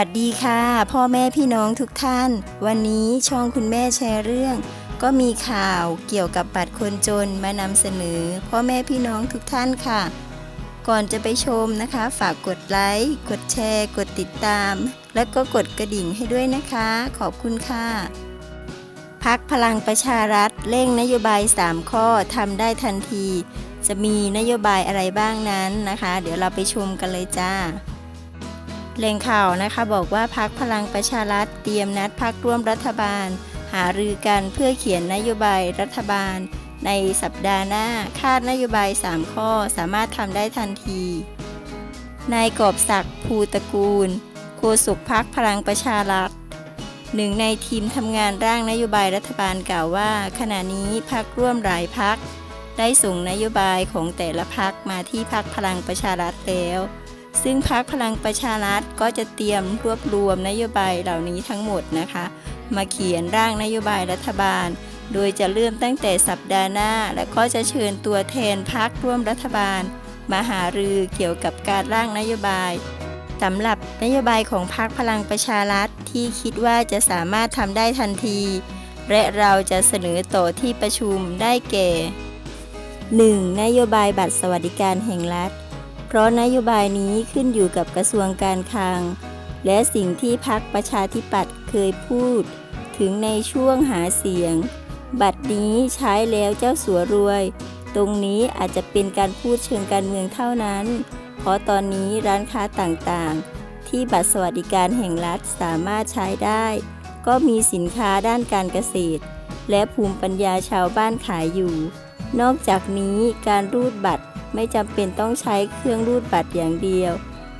วัสดีค่ะ พ่อแม่พี่น้องทุกท่าน วันนี้ช่องคุณแม่แชร์เรื่อง ก็มีข่าวเกี่ยวกับบัตรคนจนมานำเสนอ พ่อแม่พี่น้องทุกท่านค่ะ ก่อนจะไปชมนะคะ ฝากกดไลค์กดแชร์ กดติดตาม และก็กดกระดิ่งให้ด้วยนะคะ ขอบคุณค่ะพักพลังประชารัฐเร่งนโยบาย 3 ข้อทำได้ทันที จะมีนโยบายอะไรบ้างนั้นนะคะ เดี๋ยวเราไปชมกันเลยจ้า แหล่งข่าวนะคะบอกว่าพักพลังประชารัฐเตรียมนัดพักร่วมรัฐบาล หารือกันเพื่อเขียนนโยบายรัฐบาล ในสัปดาห์หน้าคาดนโยบาย 3 ข้อสามารถทำได้ทันที นายกอบศักดิ์ภูตระกูลโฆษกพักพลังประชารัฐหนึ่งในทีมทำงานร่างนโยบายรัฐบาลกล่าวว่า ขณะนี้พักร่วมหลายพักได้ส่งนโยบายของแต่ละพักมาที่พักพลังประชารัฐแล้ว ซึ่งพักพลังประชารัฐก็จะเตรียมรวบรวมนโยบายเหล่านี้ทั้งหมดนะคะ มาเขียนร่างนโยบายรัฐบาล โดยจะเริ่มตั้งแต่สัปดาห์หน้า และก็จะเชิญตัวแทนพักร่วมรัฐบาล มาหารือเกี่ยวกับการร่างนโยบายสำหรับนโยบายของพรรคพลังประชารัฐที่คิดว่าจะสามารถทำได้ทันที และเราจะเสนอต่อที่ประชุมได้แก่ 1. นโยบายบัตรสวัสดิการแห่งรัฐ เพราะนโยบายนี้ขึ้นอยู่กับกระทรวงการคลัง และสิ่งที่พักประชาธิปัตย์เคยพูด ถึงในช่วงหาเสียง บัตรนี้ใช้แล้วเจ้าสัวรวย ตรงนี้อาจจะเป็นการพูดเชิงการเมืองเท่านั้น เพราะตอนนี้ร้านค้าต่างๆ ที่บัตรสวัสดิการแห่งรัฐสามารถใช้ได้ ก็มีสินค้าด้านการเกษตร และภูมิปัญญาชาวบ้านขายอยู่ นอกจากนี้การรูดบัตร ไม่จำเป็นต้องใช้เครื่องรูดบัตรอย่างเดียว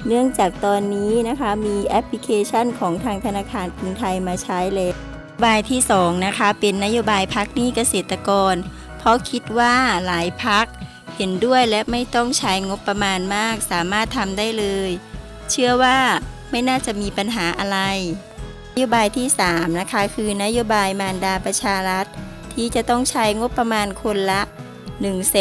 เนื่องจากตอนนี้นะคะมีแอปพลิเคชันของทางธนาคารกรุงไทยมาใช้เลยนโยบายที่ 2 นะคะ เป็นนโยบายพักหนี้เกษตรกร เพราะคิดว่าหลายพักเห็นด้วยและไม่ต้องใช้งบประมาณมากสามารถทำได้เลย เชื่อว่าไม่น่าจะมีปัญหาอะไรนโยบายที่ 3 นะคะ คือนโยบายมารดาประชารัฐ ที่จะต้องใช้งบประมาณคนละ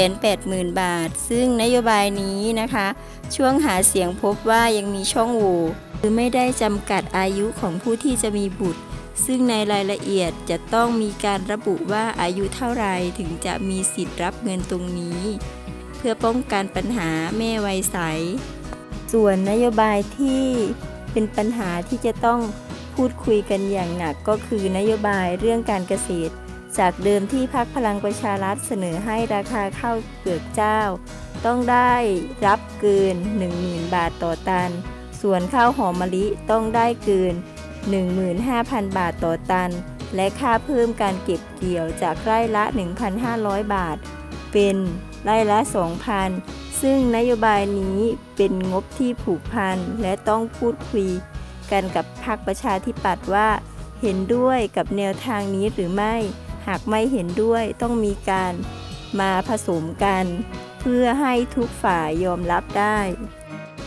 180,000 บาท ซึ่งนโยบายนี้นะคะ ช่วงหาเสียงพบว่ายังมีช่องโหว่คือไม่ได้จำกัดอายุของผู้ที่จะมีบุตร ซึ่งในรายละเอียดจะต้องมีการระบุว่าอายุเท่าไรถึงจะมีสิทธิ์รับเงินตรงนี้ เพื่อป้องกันปัญหาแม่วัยใส ส่วนนโยบายที่เป็นปัญหาที่จะต้องพูดคุยกันอย่างหนักก็คือนโยบายเรื่องการเกษตร จากเดิมที่พักพลังประชารัฐเสนอให้ราคาข้าวเปลือกเจ้า ต้องได้รับเกิน 10,000 บาทต่อตัน ส่วนข้าวหอมมะลิต้องได้เกิน 15,000 บาทต่อตัน และค่าเพิ่มการเก็บเกี่ยวจากไร่ละ 1,500 บาท เป็นไร่ละ 2,000 ซึ่งนโยบายนี้เป็นงบที่ผูกพันและต้องพูดคุยกันกับพรรคประชาธิปัตย์ว่า เห็นด้วยกับแนวทางนี้หรือไม่ หากไม่เห็นด้วยต้องมีการมาผสมกัน เพื่อให้ทุกฝ่ายยอมรับได้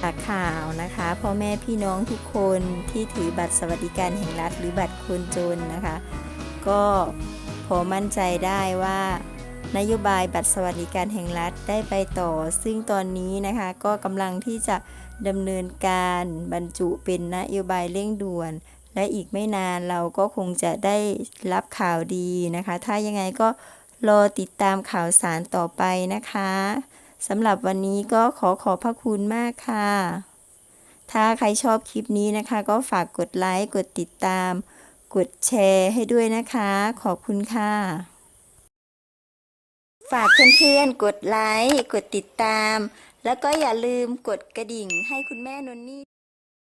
จากข่าวนะคะพ่อแม่พี่น้องทุกคนที่ถือบัตรสวัสดิการแห่งรัฐหรือบัตรคนจนนะคะ ก็พอมั่นใจได้ว่านโยบายบัตรสวัสดิการแห่งรัฐได้ไปต่อ ซึ่งตอนนี้นะคะก็กำลังที่จะดำเนินการบรรจุเป็นนโยบายเร่งด่วน และอีกไม่นานเราก็คงจะได้รับข่าวดีนะคะ ถ้ายังไงก็รอติดตามข่าวสารต่อไปนะคะสำหรับวันนี้ก็ขอขอบพระคุณมากค่ะ ถ้าใครชอบคลิปนี้นะคะ ก็ฝากกดไลค์ กดติดตาม กดแชร์ให้ด้วยนะคะ ขอบคุณค่ะ ฝากเพื่อนๆ กดไลค์ กดติดตาม แล้วก็อย่าลืมกดกระดิ่งให้คุณแม่นนนี่